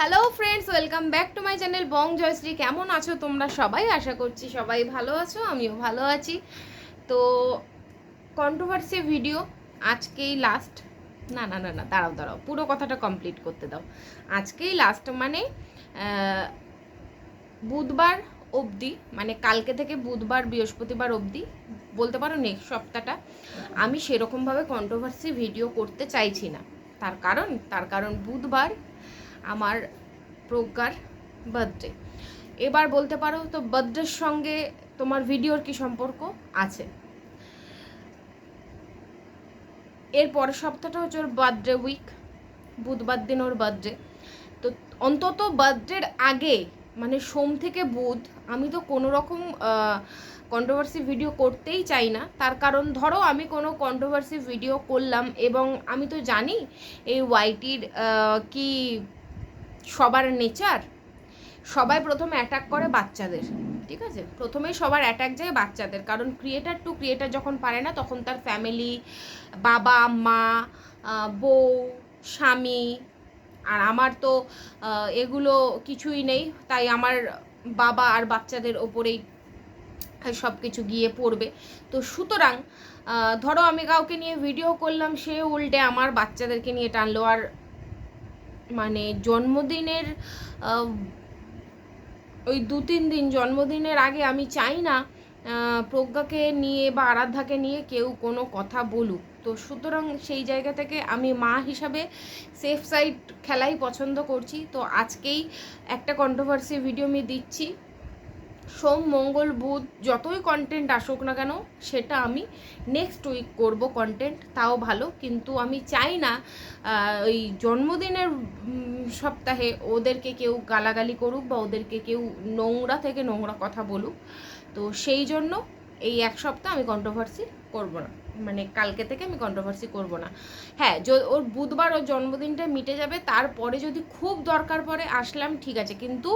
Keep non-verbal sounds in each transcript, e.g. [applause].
Hello friends welcome back to my channel Bong Joyshree কেমন আছো তোমরা সবাই? আশা করছি সবাই ভালো আছো, আমিও ভালো আছি। তো কন্ট্রোভার্সি ভিডিও আজকেই লাস্ট না না না না, দাঁড়াও দাঁড়াও, পুরো কথাটা কমপ্লিট করতে দাও। আজকেই লাস্ট মানে বুধবার অবধি মানে কালকে থেকে বুধবার, বৃহস্পতিবার অবধি, বলতে পারো নেক্সট সপ্তাহটা, আমি সেরকমভাবে কন্ট্রোভার্সি ভিডিও করতে চাইছি না। তার কারণ তার কারণ বুধবার আমার প্রজ্ঞার বার্থডে এবার বলতে পারো তো বার্থডের সঙ্গে তোমার ভিডিওর কি সম্পর্ক? আছে। এর পরের সপ্তাহটা হচ্ছে ওর বার্থডে উইক বুধবার দিন ওর বার্থডে তো অন্তত বার্থডের আগে মানে সোম থেকে বুধ, আমি তো কোনো রকম কন্ট্রোভার্সি ভিডিও করতেই চাই না। তার কারণ ধরো আমি কোনো কন্ট্রোভার্সি ভিডিও করলাম এবং আমি তো জানি এই ওয়াইটির কি সবার নেচার, সবাই প্রথমে অ্যাটাক করে বাচ্চাদের, ঠিক আছে? প্রথমেই সবার অ্যাটাক যায় বাচ্চাদের, কারণ ক্রিয়েটার টু ক্রিয়েটার যখন পারে না, তখন তার ফ্যামিলি বাবা, মা বউ, স্বামী, আর আমার তো এগুলো কিছুই নেই, তাই আমার বাবা আর বাচ্চাদের ওপরেই সব কিছু গিয়ে পড়বে। তো সুতরাং ধরো আমি কাউকে নিয়ে ভিডিও করলাম, সে উল্টে আমার বাচ্চাদেরকে নিয়ে টানলো, আর মানে জন্মদিনের ওই দু তিন দিন জন্মদিনের আগে আমি চাই না প্রজ্ঞাকে নিয়ে বা আরাধ্যাকে নিয়ে কেউ কোনো কথা বলুক। তো সুতরাং সেই জায়গা থেকে আমি মা হিসাবে সেফ সাইড খেলাই পছন্দ করছি। তো আজকেই একটা কন্ট্রোভার্সি ভিডিও আমি দিচ্ছি। সোম, মঙ্গল, বুধ যতই কন্টেন্ট আসুক না কেন, সেটা আমি নেক্সট উইক করব কন্টেন্ট তাও ভালো। কিন্তু আমি চাই না ওই জন্মদিনের সপ্তাহে ওদেরকে কেউ গালাগালি করুক বা ওদেরকে কেউ নোংরা থেকে নোংরা কথা বলুক। তো সেই জন্য এই এক সপ্তাহ আমি কন্ট্রোভার্সি করব না। মানে কালকে থেকে আমি কন্ট্রোভার্সি করব না। হ্যাঁ ওর বুধবার ওর জন্মদিনটা মিটে যাবে, তারপরে যদি খুব দরকার পড়ে আসলাম, ঠিক আছে। কিন্তু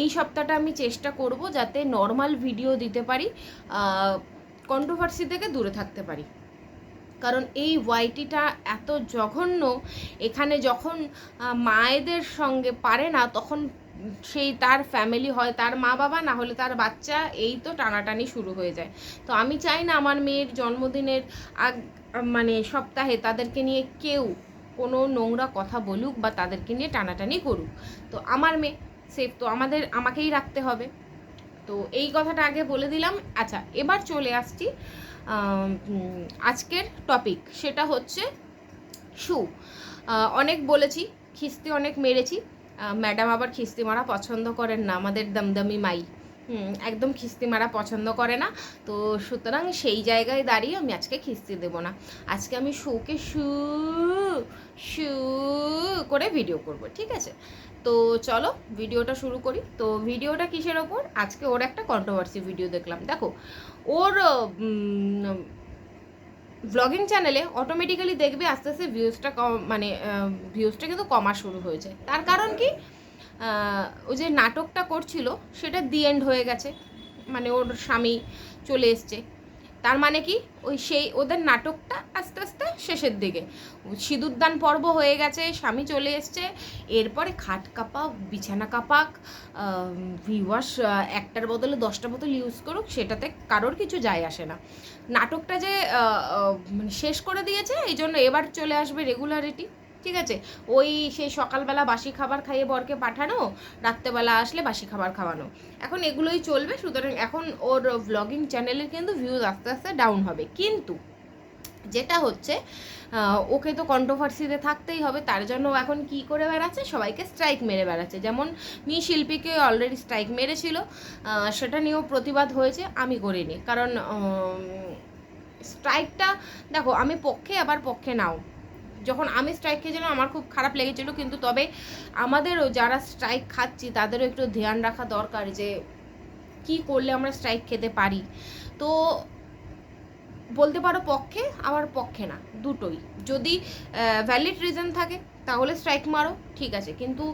এই সপ্তাহটা আমি চেষ্টা করব যাতে নর্মাল ভিডিও দিতে পারি কন্ট্রোভার্সি থেকে দূরে থাকতে পারি। কারণ এই ওয়াইটিটা এত জঘন্য, এখানে যখন মায়েদের সঙ্গে পারে না, তখন সেই তার ফ্যামিলি হয়, তার মা বাবা, না হলে তার বাচ্চা, এই তো টানাটানি শুরু হয়ে যায়। তো আমি চাই না আমার মেয়ের জন্মদিনের আগ মানে সপ্তাহে তাদেরকে নিয়ে কেউ কোনো নোংরা কথা বলুক বা তাদেরকে নিয়ে টানাটানি করুক। তো আমার মেয়ে সেফ তো আমাদের, আমাকেই রাখতে হবে। তো এই কথাটা আগে বলে দিলাম। আচ্ছা এবার চলে আসছি আজকের টপিক সেটা হচ্ছে, শু অনেক বলেছি, খিস্তি অনেক মেরেছি। ম্যাডাম আবার খিস্তি মারা পছন্দ করেন না, আমাদের দমদমি মাই। একদম খিস্তি মারা পছন্দ করে না। তো সুতরাং সেই জায়গায় দাঁড়িয়ে আমি আজকে খিস্তি দেবো না। আজকে আমি শুকে শু শু করে ভিডিও করব, ঠিক আছে? তো চলো ভিডিওটা শুরু করি। তো ভিডিওটা কিসের ওপর? আজকে ওর একটা কন্ট্রোভার্সি ভিডিও দেখলাম। দেখো, ওর ভ্লগিং চ্যানেলে অটোমেটিক্যালি দেখবে আস্তে আস্তে ভিউজটা কম মানে ভিউজটা কিন্তু কমা শুরু হয়েছে। তার কারণ কি? ওই যে নাটকটা করছিল, সেটা দি এন্ড হয়ে গেছে। মানে ওর স্বামী চলে এসছে। তার মানে কি? ওই সেই ওদের নাটকটা আস্তে আস্তে শেষের দিকে। সিঁদুরদান পর্ব হয়ে গেছে, স্বামী চলে এসছে। এরপরে খাট কাপাক বিছানা কাপাক ভিওয়াস একটার বদলে দশটা বোতল ইউজ করুক, সেটাতে কারোর কিছু যায় আসে না। নাটকটা যে মানে শেষ করে দিয়েছে এই জন্য এবার চলে আসবে রেগুলারিটি ঠিক আছে? ওই সেই সকালবেলা বাসি খাবার খাইয়ে বরকে পাঠানো, রাত্রেবেলা আসলে বাসি খাবার খাওয়ানো। এখন এগুলোই চলবে, সুতরাং এখন ওর ভ্লগিং চ্যানেলের কিন্তু ভিউজ আস্তে আস্তে ডাউন হবে। কিন্তু যেটা হচ্ছে ওকে তো কন্ট্রোভার্সিতে থাকতেই হবে, তার জন্য এখন কি করে বেড়াচ্ছে? সবাইকে স্ট্রাইক মেরে বেড়াচ্ছে। যেমন মি শিল্পীকে অলরেডি স্ট্রাইক মেরেছিল সেটা নিয়েও প্রতিবাদ হয়েছে, আমি করিনি। কারণ স্ট্রাইকটা দেখো, আমি পক্ষে, আবার পক্ষে নাও। যখন আমি স্ট্রাইক খেয়েছিলাম, আমার খুব খারাপ লেগেছিল। কিন্তু তবে আমাদেরও যারা স্ট্রাইক খাচ্ছি, তাদেরও একটু ধ্যান রাখা দরকার যে, কি করলে আমরা স্ট্রাইক খেতে পারি। তো বলতে পারো পক্ষে আবার পক্ষে না, দুটোই। যদি ভ্যালিড রিজন থাকে, তাহলে স্ট্রাইক মারো, ঠিক আছে। কিন্তু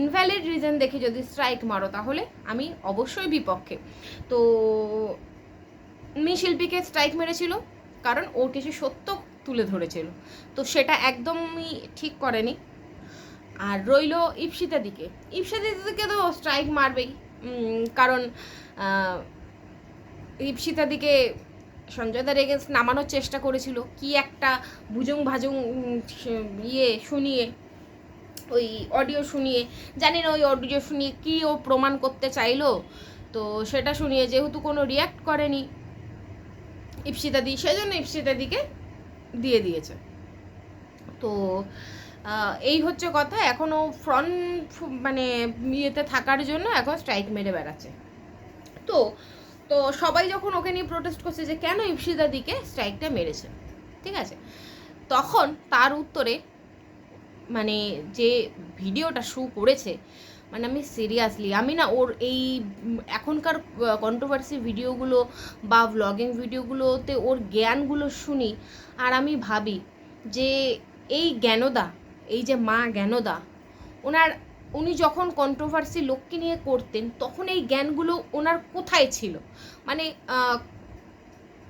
ইনভ্যালিড রিজন দেখে যদি স্ট্রাইক মারো, তাহলে আমি অবশ্যই বিপক্ষে। তো মি শিল্পীকে স্ট্রাইক মেরেছিল, কারণ ওর কিছু সত্য তুলে ধরেছিল। তো সেটা একদমই ঠিক করেনি। আর রইল ইপসিতা দিকে। ইপসিতা দিকে তো স্ট্রাইক মারবেই। কারণ ইপসিতা দিকে সঞ্জয় দার এগেন্স্ট নামানোর চেষ্টা করেছিল। কি একটা ভুজুং ভাজুং ইয়ে শুনিয়ে, ওই অডিও শুনিয়ে, জানি না ওই অডিও শুনিয়ে কী ও প্রমাণ করতে চাইলো। তো সেটা শুনিয়ে যেহেতু কোনো রিয়াক্ট করেনি ইপসিতা দি সেজন্য ইপসিতা দিকে দিয়ে দিয়েছে। তো এই হচ্ছে কথা। এখনও ফ্রন্ট মানে ইয়েতে থাকার জন্য এখন স্ট্রাইক মেরে বেড়াচ্ছে। তো তো সবাই যখন ওকে নিয়ে প্রোটেস্ট করছে যে কেন ইপসিতা দিকে স্ট্রাইকটা মেরেছে, ঠিক আছে? তখন তার উত্তরে মানে যে ভিডিওটা শু করেছে মানে আমি সিরিয়াসলি আমি না ওর এই এখনকার কন্ট্রোভার্সি ভিডিওগুলো বা ভ্লগিং ভিডিওগুলোতে ওর জ্ঞানগুলো শুনি আর আমি ভাবি যে এই জ্ঞানদা, এই যে মা জ্ঞানদা, ওনার, উনি যখন কন্ট্রোভার্সি লোককে নিয়ে করতেন, তখন এই জ্ঞানগুলো ওনার কোথায় ছিল? মানে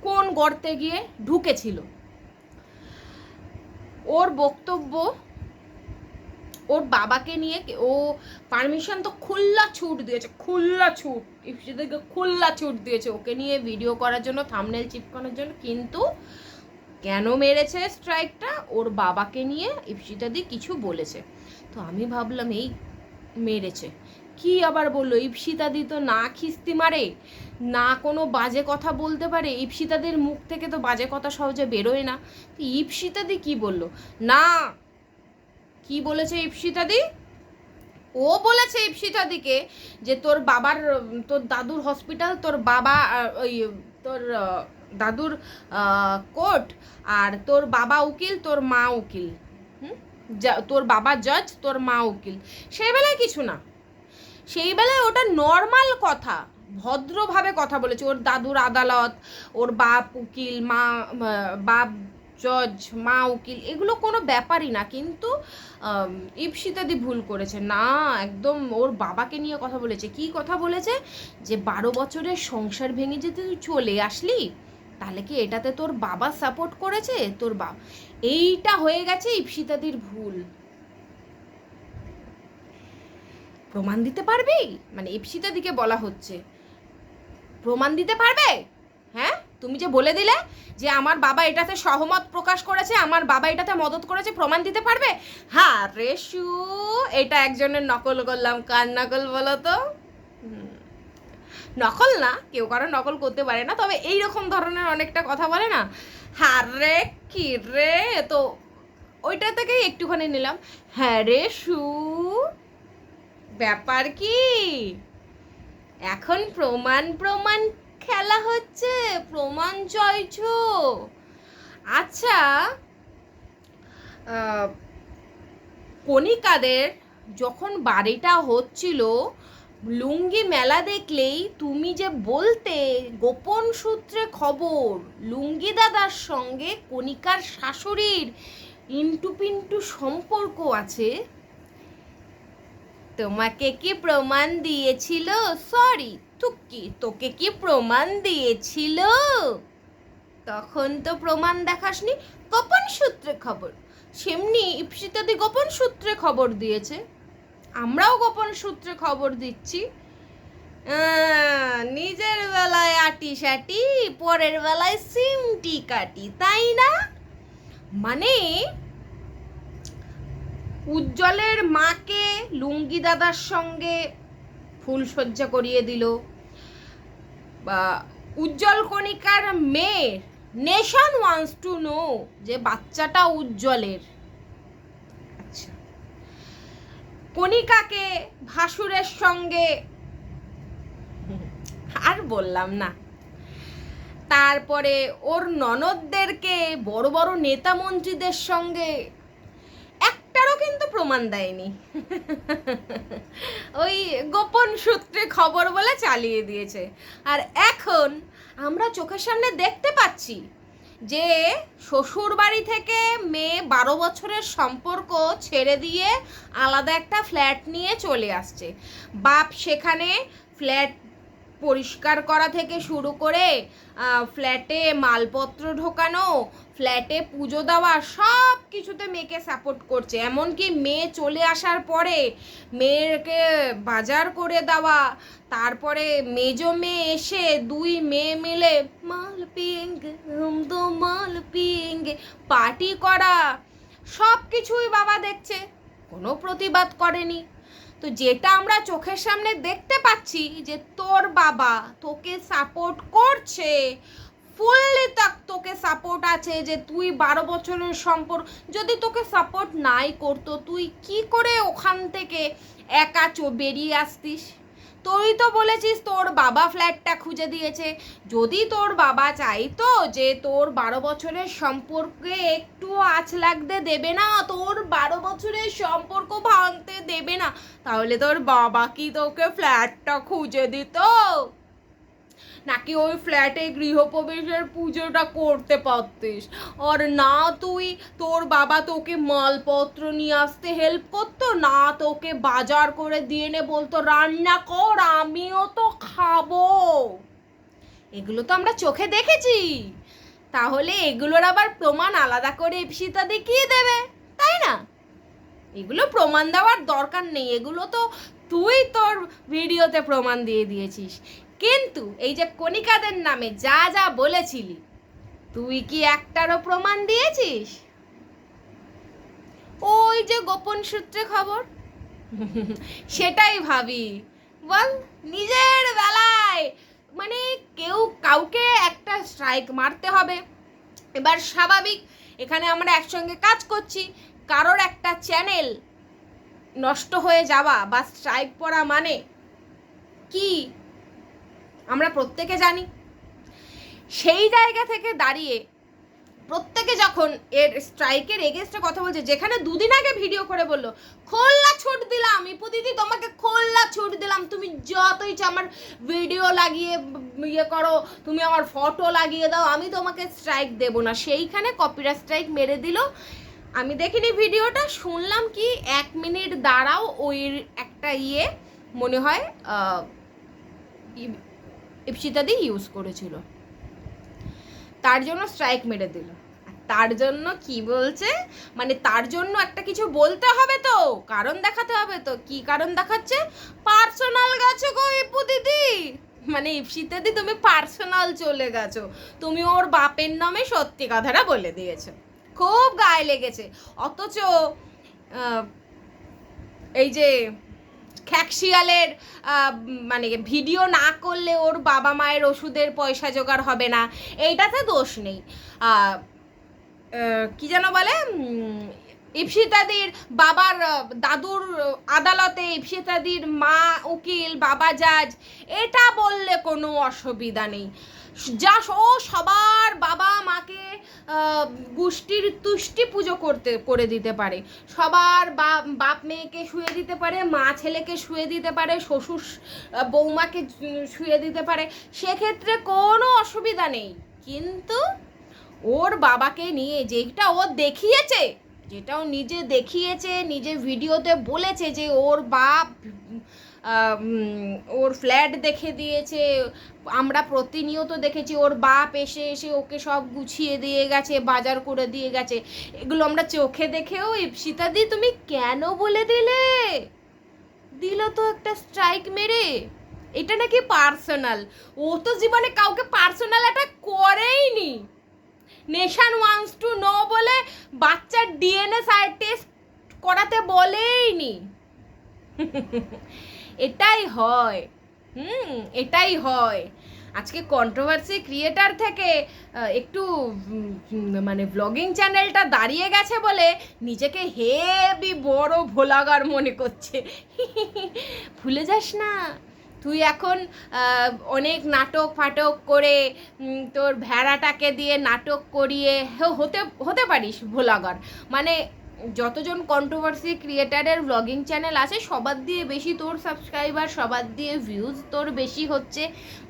কোন গর্তে গিয়ে ঢুকেছিল? ওর বক্তব্য ওর বাবাকে নিয়ে ও পারমিশন তো খুল্লা ছুট দিয়েছে, খুল্লা ছুট। ইপসিদেরকে খুল্লা ছুট দিয়েছে ওকে নিয়ে ভিডিও করার জন্য থামনেল চিপকানোর জন্য। কিন্তু কেন মেরেছে স্ট্রাইকটা ওর বাবাকে নিয়ে ইপসিতাদি কিছু বলেছে। তো আমি ভাবলাম, এই মেরেছে। কি আবার বলল? ইপসিতাদি তো না খিস্তি মারে, না কোনো বাজে কথা বলতে পারে ইপসিতাদের মুখ থেকে তো বাজে কথা সহজে বেরোয় না, তো ইপসিতাদি কি বলল? না কি বলেছে ইপসিতাদি ও বলেছে ইপসিতাদিকে যে তোর বাবার, তোর দাদুর হসপিটাল তোর বাবা ওই, তোর দাদুর কোর্ট আর তোর বাবা উকিল, তোর মা উকিল। হুম? তোর বাবা জজ তোর মা উকিল। সেই বেলায় কিছু না। সেই বেলায় ওটা নর্মাল কথা, ভদ্রভাবে কথা বলেছে। ওর দাদুর আদালত, ওর বাপ উকিল, মা বাপ জজ, মা, উকিল, এগুলো কোনো ব্যাপারই না। কিন্তু ইপসিতাদি ভুল করেছে। না, একদম ওর বাবাকে নিয়ে কথা বলেছে। কি কথা বলেছে? যে বারো বছরের সংসার ভেঙে যে তুই চলে আসলি, তাহলে কি এটাতে তোর বাবা সাপোর্ট করেছে? তোর বাবা এইটা হয়ে গেছে ইপসিতাদির ভুল। প্রমাণ দিতে পারবি? মানে ইপসিতাদিকে বলা হচ্ছে। প্রমাণ দিতে পারবে? হ্যাঁ? তুমি যে বলে দিলে যে আমার বাবা এটাতে সহমত প্রকাশ করেছে, আমার বাবা এটাতে মদত করেছে, প্রমাণ দিতে পারবে? হ্যাঁ রেশু, এটা একজনের নকল করলাম, কার নকল বলো তো? নকল না, কেউ কারও নকল করতে পারে না, তবে এই রকম ধরনের অনেকটা কথা বলে না? হ্যাঁ রে, কি রে? তো ওইটা থেকেই একটুখানি নিলাম। হ্যাঁ রে শু ব্যাপার কি? এখন প্রমাণ প্রমাণ খেলা হচ্ছে প্রমাণ চাইছো? আচ্ছা কণিকাদের যখন বাড়িটা হচ্ছিল, লুঙ্গি মেলা দেখলেই তুমি যে বলতে গোপন সূত্রে খবর, লুঙ্গি দাদার সঙ্গে কণিকার শাশুড়ির ইন্টু পিন্টু সম্পর্ক আছে? তোমাকে কি প্রমাণ দিয়েছিল? সরি। তুকি, তোকে কি প্রমাণ দিয়েছিল? তখন তো প্রমাণ দেখাসনি, গোপন সূত্রে খবর। সেমনি ইপসিতাদি গোপন সূত্রে খবর দিয়েছে। আমরাও গোপন সূত্রে খবর দিচ্ছি। নিজের বেলায় আটি সাটি পরের বেলায় সিমটি কাটি, তাই না? মানে উজ্জ্বলের মাকে লুঙ্গি দাদার সঙ্গে ফুলসজ্জা করিয়ে দিল। বা, উজ্জ্বল কণিকার মেয়ে, নেশন ওয়ান্স টু নো যে বাচ্চাটা উজ্জ্বলের। আচ্ছা। কণিকাকে ভাসুরের সঙ্গে আর বললাম না। তারপরে ওর ননদদেরকে বড় বড় নেতা মন্ত্রীদের সঙ্গে একটারও কিন্তু প্রমাণ দেয়নি। ওই গোপন সূত্রে খবর বলে চালিয়ে দিয়েছে। আর এখন আমরা চোখের সামনে দেখতে পাচ্ছি যে শ্বশুর বাড়ি থেকে মেয়ে বারো বছরের সম্পর্ক ছেড়ে দিয়ে আলাদা একটা ফ্ল্যাট নিয়ে চলে আসছে। বাপ সেখানে ফ্ল্যাট পরিষ্কার করা থেকে শুরু করে ফ্ল্যাটে মালপত্র ঢোকানো ফ্ল্যাটে পুজো দেওয়া সব কিছুতে মেয়েকে সাপোর্ট করছে। এমনকি মেয়ে চলে আসার পরে মেয়েকে বাজার করে দেওয়া, তারপরে মেজো মেয়ে এসে দুই মেয়ে মিলে মাল তো মাল পিয়েঙ্গে পার্টি করা, সব কিছুই বাবা দেখছে, কোনো প্রতিবাদ করেনি। তো যেটা আমরা চোখের সামনে দেখতে পাচ্ছি যে তোর বাবা তোকে সাপোর্ট করছে ফুললি তাক তোকে সাপোর্ট আছে যে তুই বারো বছরের সম্পর্ক যদি তোকে সাপোর্ট নাই করতো, তুই কি করে ওখান থেকে একা চো, বেরিয়ে আসতিস? তুই তো বলেছিস তোর বাবা ফ্ল্যাটটা খুঁজে দিয়েছে। যদি তোর বাবা চাইতো যে তোর বারো বছরের সম্পর্কে একটু আঁচ লাগতে দেবে না, তোর বারো বছরের সম্পর্ক ভাঙতে দেবে না, তাহলে তোর বাবা কি তোকে ফ্ল্যাটটা খুঁজে দিত? নাকি ওই ফ্ল্যাটে গৃহপ্রবেশের পুজোটা করতে পারতিস? আর না তুই, তোর বাবা তোকে মালপত্র নিয়ে আসতে হেল্প করতো, না তোকে বাজার করে দিয়ে নে বলতো, রান্না কর, আমিও তো খাব। এগুলো তো আমরা চোখে দেখেছি। তাহলে এগুলোর আবার প্রমাণ আলাদা করে ইপসিতা দেখিয়ে দেবে, তাই না? এগুলো প্রমাণ দেওয়ার দরকার নেই, এগুলো তো তুই তোর ভিডিওতে প্রমাণ দিয়ে দিয়েছিস। কিন্তু এই যে কণিকাদের নামে যা যা বলেছিলি, তুই কি একটারও প্রমাণ দিয়েছিস? ওই যে গোপন সূত্রে খবর। সেটাই ভাবি। বল, নিজের বেলায়। মানে কেউ কাউকে একটা স্ট্রাইক মারতে হবে। এবার স্বাভাবিক, এখানে আমরা একসঙ্গে কাজ করছি। কারোর একটা চ্যানেল নষ্ট হয়ে যাওয়া বা স্ট্রাইক পড়া মানে কি? আমরা প্রত্যেকে জানি। সেই জায়গা থেকে দাঁড়িয়ে প্রত্যেকে যখন এর স্ট্রাইকের এগেনস্টে কথা বলছে, যেখানে দুদিন আগে ভিডিও করে বলল, খোল্লা ছুট দিলাম, ইপু দিদি তোমাকে খোল্লা ছুট দিলাম, তুমি যতই আমার ভিডিও লাগিয়ে ইয়ে করো, তুমি আমার ফটো লাগিয়ে দাও, আমি তোমাকে স্ট্রাইক দেবো না। সেইখানে কপিরা স্ট্রাইক মেরে দিল। আমি দেখিনি ভিডিওটা শুনলাম কি এক মিনিট দাঁড়াও, ওই একটা ইয়ে মনে হয় ইপসিতাদি ইউজ করেছিল। তার জন্য স্ট্রাইক মেরে দিল। তার জন্য কি বলছে? মানে তার জন্য একটা কিছু বলতে হবে তো, কারণ দেখাতে হবে তো। কি কারণ দেখাচ্ছে? পার্সোনাল গেছো গো ইপু দিদি। মানে ইপসিতাদি তুমি পার্সোনাল চলে গেছো। তুমি ওর বাপের নামে সত্যি কথাটা বলে দিয়েছ। খুব গায়ে লেগেছে। অথচ এই যে খ্যাকশিয়ালের মানে ভিডিও না করলে ওর বাবা মায়ের ওষুধের পয়সা জোগাড় হবে না। এইটাতে দোষ নেই। কি যেন বলে? ইপসিতাদির বাবার দাদুর আদালতে ইপসিতাদির মা, উকিল, বাবা, জাজ, এটা বললে কোনো অসুবিধা নেই। যা ও সবার বাবা মাকে আহ, গোষ্ঠীর তুষ্টি পুজো করতে করে দিতে পারে। সবার বাপ মেয়েকে শুয়ে দিতে পারে মা ছেলেকে শুয়ে দিতে পারে শ্বশুর বৌমাকে শুয়ে দিতে পারে। সেক্ষেত্রে কোনো অসুবিধা নেই। কিন্তু ওর বাবাকে নিয়ে যেটা ও দেখিয়েছে যেটা ও নিজে দেখিয়েছে নিজে ভিডিওতে বলেছে যে ওর বাপ ওর ফ্ল্যাট দেখে দিয়েছে, আমরা প্রতিনিয়ত দেখেছি, ওর বাপ এসে এসে ওকে সব গুছিয়ে দিয়ে গেছে, বাজার করে দিয়ে গেছে। এগুলো আমরা চোখে দেখেও ইপসিতা দি, তুমি কেন বলে দিলে? দিল তো একটা স্ট্রাইক মেরে। এটা নাকি পার্সোনাল ও তো জীবনে কাউকে পার্সোনাল অ্যাটাক করেইনি। নেশান ওয়ান্স টু নো বলে বাচ্চার ডিএনএ সাইড টেস্ট করাতে বলেইনি। [laughs] এটাই হয়। হুম, এটাই হয়। আজকে কন্ট্রোভার্সি ক্রিয়েটার থেকে একটু মানে ব্লগিং চ্যানেলটা দাঁড়িয়ে গেছে বলে নিজেকে হেবি বড় ভোলাগার মনে করছে। [laughs] ভুলে যাস না। তুই এখন অনেক নাটক ফাটক করে তোর ভেড়াটাকে দিয়ে নাটক করিয়ে হতে হতে পারিস ভোলাগার মানে যতজন কন্ট্রোভার্সি ক্রিয়েটারের ব্লগিং চ্যানেল আছে, সবার দিয়ে বেশি তোর সাবস্ক্রাইবার সবার দিয়ে ভিউজ তোর বেশি হচ্ছে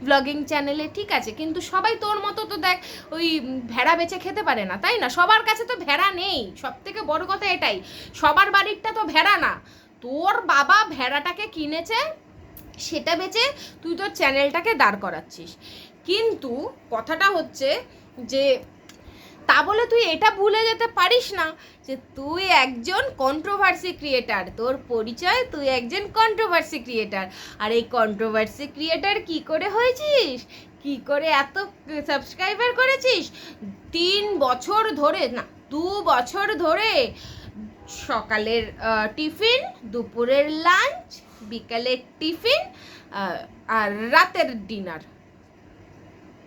ব্লগিং চ্যানেলে ঠিক আছে? কিন্তু সবাই তোর মতো তো দেখ, ওই ভেড়া বেচে খেতে পারে না, তাই না? সবার কাছে তো ভেড়া নেই সব থেকে বড় কথা এটাই। সবার বাড়িরটা তো ভেড়া না। তোর বাবা ভেড়াটাকে কিনেছে, সেটা বেচে তুই তোর চ্যানেলটাকে দাঁড় করাচ্ছিস। কিন্তু কথাটা হচ্ছে যে তা বলে তুই এটা ভুলে যেতে পারিস না যে তুই একজন কন্ট্রোভার্সি ক্রিয়েটার তোর পরিচয় তুই একজন কন্ট্রোভার্সি ক্রিয়েটার আর এই কন্ট্রোভার্সি ক্রিয়েটার কি করে হয়েছিস? কি করে এত সাবস্ক্রাইবার করেছিস? তিন বছর ধরে, না, দু বছর ধরে সকালের টিফিন, দুপুরের লাঞ্চ বিকালের টিফিন আর রাতের ডিনার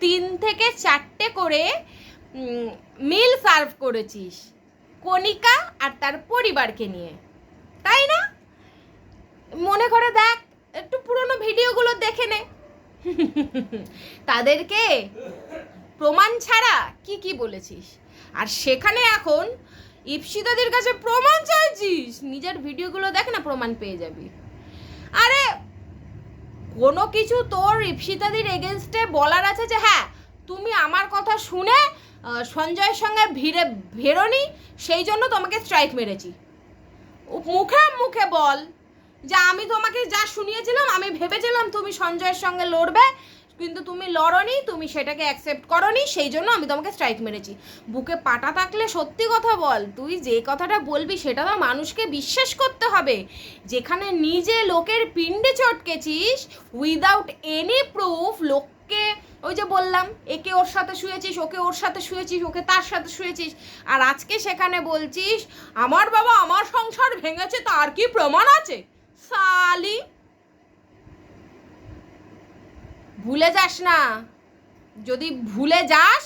তিন থেকে চারটে করে মিল সার্ভ করেছিস, কণিকা আর তার পরিবারকে নিয়ে। তাই না? মনে করে দেখ, একটু পুরনো ভিডিওগুলো দেখে নে। তাদেরকে প্রমাণ ছাড়া কি কি বলেছিস? আর সেখানে এখন ইপসিতাদের কাছে প্রমাণ চাইছিস। নিজের ভিডিওগুলো দেখ না, প্রমাণ পেয়ে যাবি। আরে, কোনো কিছু তোর ইপসিতাদির এগেনস্টে বলার আছে যে হ্যাঁ তুমি আমার কথা শুনে সঞ্জয়ের সঙ্গে ভিড়ে ভেরোনি, সেই জন্য তোমাকে স্ট্রাইক মেরেছি। মুখে মুখে বল যে আমি তোমাকে যা শুনিয়েছিলাম, আমি ভেবেছিলাম তুমি সঞ্জয়ের সঙ্গে লড়বে, কিন্তু তুমি লড়নি, তুমি সেটাকে অ্যাকসেপ্ট করনি, সেই জন্য আমি তোমাকে স্ট্রাইক মেরেছি। বুকে পাটা থাকলে সত্যি কথা বল, তুই যে কথাটা বলবি সেটা তো মানুষকে বিশ্বাস করতে হবে। যেখানে নিজে লোকের পিণ্ডে চটকেছিস উইদাউট এনি প্রুফ লোককে ওই যে বললাম, একে ওর সাথে শুয়েছিস, ওকে ওর সাথে শুয়েছিস, ওকে তার সাথে শুয়েছিস। আর আজকে সেখানে বলছিস, আমার বাবা আমার সংসার ভেঙেছে, তার কি প্রমাণ আছে? সালি। ভুলে যাস না। যদি ভুলে যাস,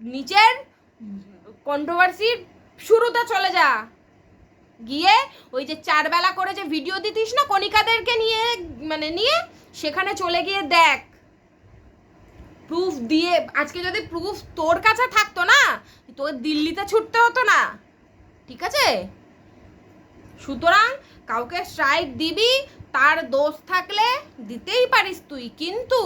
নিচের কন্ট্রোভার্সির শুরুতে চলে যা। গিয়ে ওই যে চারবেলা করে যে ভিডিও দিতিস না, কণিকাদেরকে নিয়ে মানে নিয়ে, সেখানে চলে গিয়ে দেখ। প্রুফ দিয়ে, আজকে যদি প্রুফ তোর কাছে থাকতো না, তোর দিল্লিতে ছুটতে হতো না। ঠিক আছে? সুতরাং কাউকে স্ট্রাইক দিবি, তার দোষ থাকলে দিতেই পারিস তুই। কিন্তু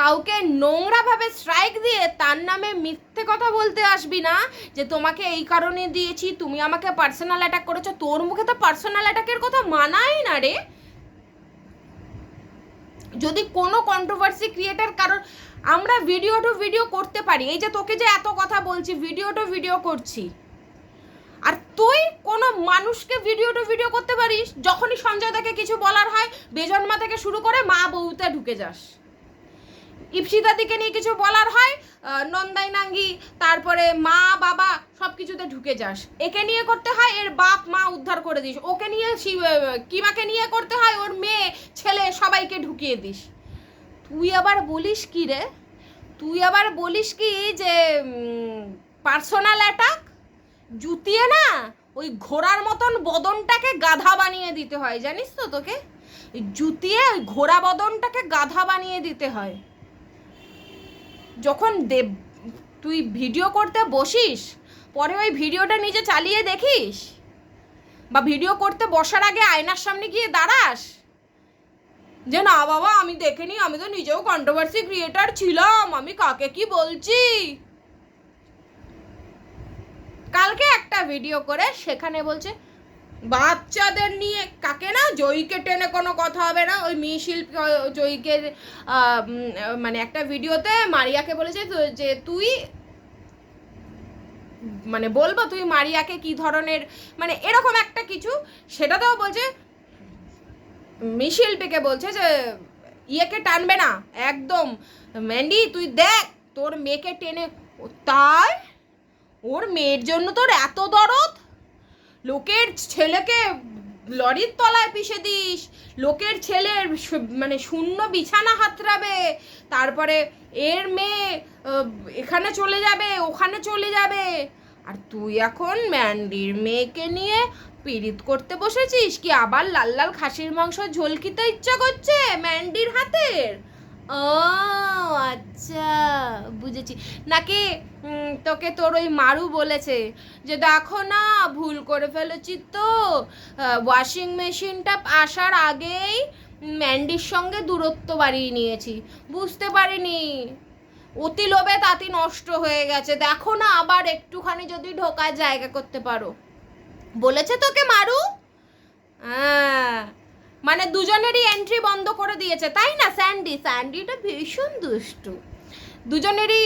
কাউকে নোংরাভাবে স্ট্রাইক দিয়ে তার নামে মিথ্যে কথা বলতে আসবি না, যে তোমাকে এই কারণে দিয়েছি, তুমি আমাকে পার্সোনাল অ্যাটাক করেছ, তোর মুখে তো পার্সোনাল অ্যাটাকের কথা মানাই না রে। যদি কোনো কন্ট্রোভার্সি ক্রিয়েটার কারণ আমরা ভিডিও টু ভিডিও করতে পারি। এই যে তোকে যে এত কথা বলছি ভিডিও টু ভিডিও করছি। আর তুই কোনো মানুষকে ভিডিও টু ভিডিও করতে পারিস, যখনই সঞ্জয় দাকে কিছু বলার হয় বেজন্মা থেকে শুরু করে মা বউতে ঢুকে যাস। ইপসিতাদিকে নিয়ে কিছু বলার হয় নন্দাই নাঙ্গি, তারপরে মা, বাবা সব কিছুতে ঢুকে যাস। একে নিয়ে করতে হয়, এর বাপ, মা উদ্ধার করে দিস। ওকে নিয়ে কিমাকে নিয়ে করতে হয়, ওর মেয়ে, ছেলে সবাইকে ঢুকিয়ে দিস। তুই আবার বলিস কি রে? তুই আবার বলিস কি যে পার্সোনাল অ্যাটাক জুতিয়ে না ওই ঘোড়ার মতন বদনটাকে গাধা বানিয়ে দিতে হয়, জানিস তো তোকে? জুতিয়ে ওই ঘোড়া বদনটাকে গাধা বানিয়ে দিতে হয়। যখন দেব, তুই ভিডিও করতে বসিস, পরে ওই ভিডিওটা নিজে চালিয়ে দেখিস? বা ভিডিও করতে বসার আগে আয়নার সামনে গিয়ে দাঁড়াস? যে না বাবা আমি দেখিনি আমি তো নিজেও কন্ট্রোভার্সি ক্রিয়েটার ছিলাম আমি কাকে কি বলছি? কালকে একটা ভিডিও করে সেখানে বলছে বাচ্চাদের নিয়ে কাকে না জয়ীকে টেনে কোনো কথা হবে না ওই মেয়ে শিল্পী আহ, মানে একটা ভিডিওতে মারিয়াকে বলেছে যে তুই মানে বলব তুই মারিয়াকে কি ধরনের মানে এরকম একটা কিছু সেটাতেও বলছে মিশিল্পিকে বলছে যে, ইয়েকে টানবে না। একদম। ম্যান্ডি, তুই দেখ, তোর মেয়েকে টেনে তাই ওর মেয়ের জন্য তোর এত দরদ? লোকের ছেলেকে লরির তলায় পিষে দিস, লোকের ছেলের মানে শূন্য বিছানা হাতড়াবে, তারপরে এর মেয়ে এখানে চলে যাবে, ওখানে চলে যাবে। আর তুই এখন ম্যান্ডির মেয়েকে নিয়ে পীড়িত করতে বসেছিস? কি আবার লাল লাল খাসির মাংস ঝোল খেতে ইচ্ছা করছে ম্যান্ডির হাতের? ও আচ্ছা বুঝেছি। নাকি তোকে তোর ওই মারু বলেছে যে দেখো না, ভুল করে ফেলেছি তো। ওয়াশিং মেশিনটা আসার আগেই ম্যান্ডির সঙ্গে দূরত্ব বাড়িয়ে নিয়েছি। বুঝতে পারিনি। অতি লোভে তাতি নষ্ট হয়ে গেছে। দেখো না আবার একটুখানি যদি ঢোকার জায়গা করতে পারো। বলেছে তোকে মারু? হ্যাঁ। মানে দুজনেরই এন্ট্রি বন্ধ করে দিয়েছে, তাই না, স্যান্ডি? স্যান্ডিটা ভীষণ দুষ্টু। দুজনেরই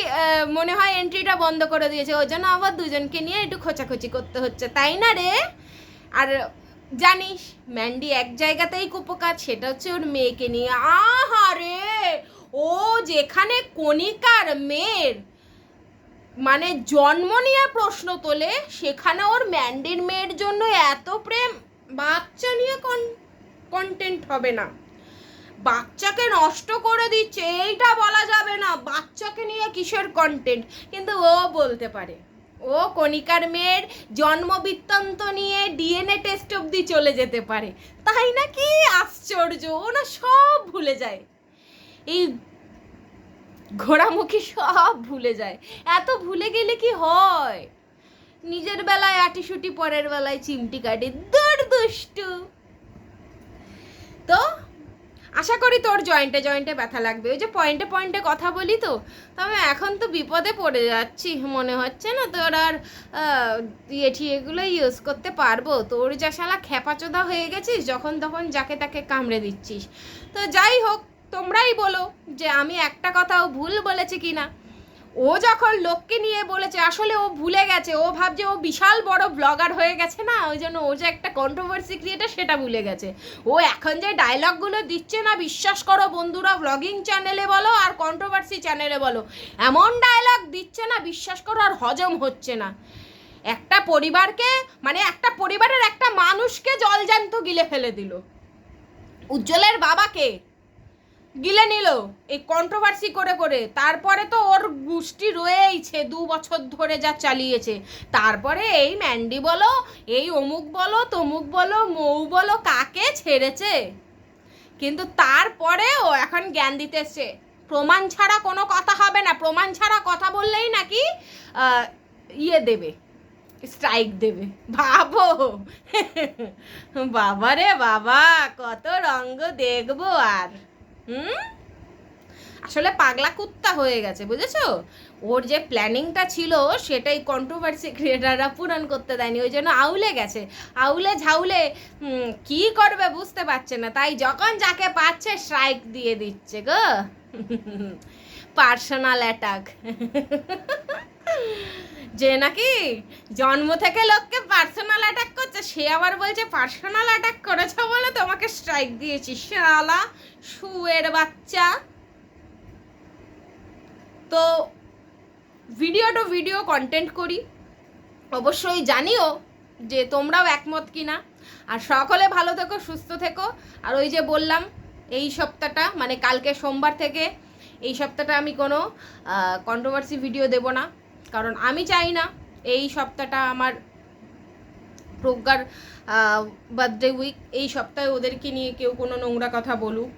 মনে হয় এন্ট্রিটা বন্ধ করে দিয়েছে। ওই জন্য আবার দুজনকে নিয়ে একটু খোঁচাখুচি করতে হচ্ছে, তাই না রে? আর জানিস, ম্যান্ডি এক জায়গাতেই কুপকাত সেটা হচ্ছে ওর মেয়েকে নিয়ে। আহা রে! ও যেখানে কণিকার মেয়ের মানে জন্ম নিয়ে প্রশ্ন তোলে, সেখানে ওর ম্যান্ডির মেয়ের জন্য এত প্রেম, বাচ্চা নিয়ে কন্টেন্ট হবে না। বাচ্চাকে নষ্ট করে দিচ্ছে, এইটা বলা যাবে না, বাচ্চাকে নিয়ে কিসের কন্টেন্ট কিন্তু ও বলতে পারে, ও কণিকার মেয়ের জন্ম বৃত্তান্ত নিয়ে ডিএনএ টেস্ট অবধি চলে যেতে পারে। তাই নাকি আশ্চর্য? ও না সব ভুলে যায়। এই ঘোড়ামুখী সব ভুলে যায়। এত ভুলে গেলে কি হয়? নিজের বেলায় আটিসুটি, পরের বেলায় চিমটি কাটে। দূর দুষ্টু তো, আশা করি তোর জয়েন্টে জয়েন্টে ব্যথা লাগবে। ওই যে পয়েন্টে পয়েন্টে কথা বলি তো, তবে এখন তো বিপদে পড়ে যাচ্ছি, মনে হচ্ছে না তোর আর ইয়ে ঠিয়েগুলো ইউজ করতে পারব। তোর যা শালা খেপাচোদা হয়ে গেছিস, যখন তখন যাকে তাকে কামড়ে দিচ্ছিস। তো যাই হোক তোমরাই বলো যে আমি একটা কথাও ভুল বলেছি কি না ও যখন লোককে নিয়ে বলেছে, আসলে ও ভুলে গেছে, ও ভাবছে ও বিশাল বড় ব্লগার হয়ে গেছে না, ওই জন্য ও যে একটা কন্ট্রোভার্সি ক্রিয়েটার সেটা ভুলে গেছে। ও এখন যে ডায়লগগুলো দিচ্ছে না, বিশ্বাস করো বন্ধুরা ব্লগিং চ্যানেলে বলো আর কন্ট্রোভার্সি চ্যানেলে বলো, এমন ডায়লগ দিচ্ছে না, বিশ্বাস করো আর হজম হচ্ছে না। একটা পরিবারকে মানে একটা পরিবারের একটা মানুষকে জলজান্ত গিলে ফেলে দিল। উজ্জ্বলের বাবাকে গিলে নিল। এই কন্ট্রোভার্সি করে করে। তারপরে তো ওর গোষ্ঠী রয়েইছে, দু বছর ধরে যা চালিয়েছে। তারপরে এই ম্যান্ডি বলো, এই অমুক বলো, তমুক বলো, মৌ বলো, কাকে ছেড়েছে? কিন্তু তারপরে ও এখন জ্ঞান দিতেছে প্রমাণ ছাড়া কোনো কথা হবে না। প্রমাণ ছাড়া কথা বললেই নাকি ইয়ে দেবে স্ট্রাইক দেবে। ভাবো। বাবা রে বাবা, কত রঙ্গ দেখব আর। হুম? আসলে পাগলা কুত্তা হয়ে গেছে, বুঝেছ? ওর যে প্ল্যানিংটা ছিল, সেটাই কন্ট্রোভার্সি ক্রিয়েটাররা পূরণ করতে দেয়নি, ওই জন্য আউলে গেছে। আউলে ঝাউলে কি করবে বুঝতে পারছে না। তাই যখন যাকে পাচ্ছে স্ট্রাইক দিয়ে দিচ্ছে, গো। [laughs] পার্সোনাল অ্যাটাক [laughs] যে নাকি জন্ম থেকে লোককে পার্সোনাল অ্যাটাক করছে, সে আবার বলছে পার্সোনাল অ্যাটাক করেছ বলে তোমাকে স্ট্রাইক দিয়েছি, শালা, শুয়ের বাচ্চা। তো ভিডিও টু ভিডিও কন্টেন্ট করি। অবশ্যই জানিও যে তোমরাও একমত কিনা। আর সকলে ভালো থেকো, সুস্থ থেকো। আর ওই যে বললাম, এই সপ্তাহটা মানে কালকে সোমবার থেকে, এই সপ্তাহটা আমি কোনো কন্ট্রোভার্সি ভিডিও দেব না। কারণ আমি চাই না এই সপ্তাহটা আমার প্রজ্ঞার বার্থডে উইক এই সপ্তাহে ওদেরকে নিয়ে কেউ কোনো নোংরা কথা বলুক।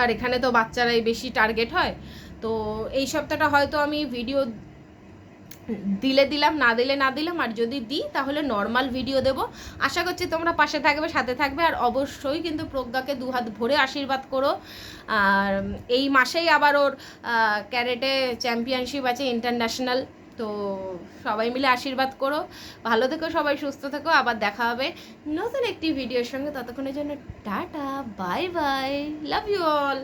আর এখানে তো বাচ্চারাই বেশি টার্গেট হয়। তো এই সপ্তাহটা হয়তো আমি ভিডিও দিলে দিলাম, না দিলে না দিলাম, আর যদি দিই তাহলে নর্মাল ভিডিও দেব। আশা করছি তোমরা পাশে থাকবে, সাথে থাকবে, আর অবশ্যই কিন্তু প্রজ্ঞাকে দুহাত ভরে আশীর্বাদ করো। আর এই মাসেই আবার ওর ক্যারেটে চ্যাম্পিয়নশিপ আছে ইন্টারন্যাশনাল তো সবাই মিলে আশীর্বাদ করো। ভালো থেকো সবাই, সুস্থ থেকো, আবার দেখা হবে নতুন একটি ভিডিওর সঙ্গে। ততক্ষণের জন্য tata bye bye love you all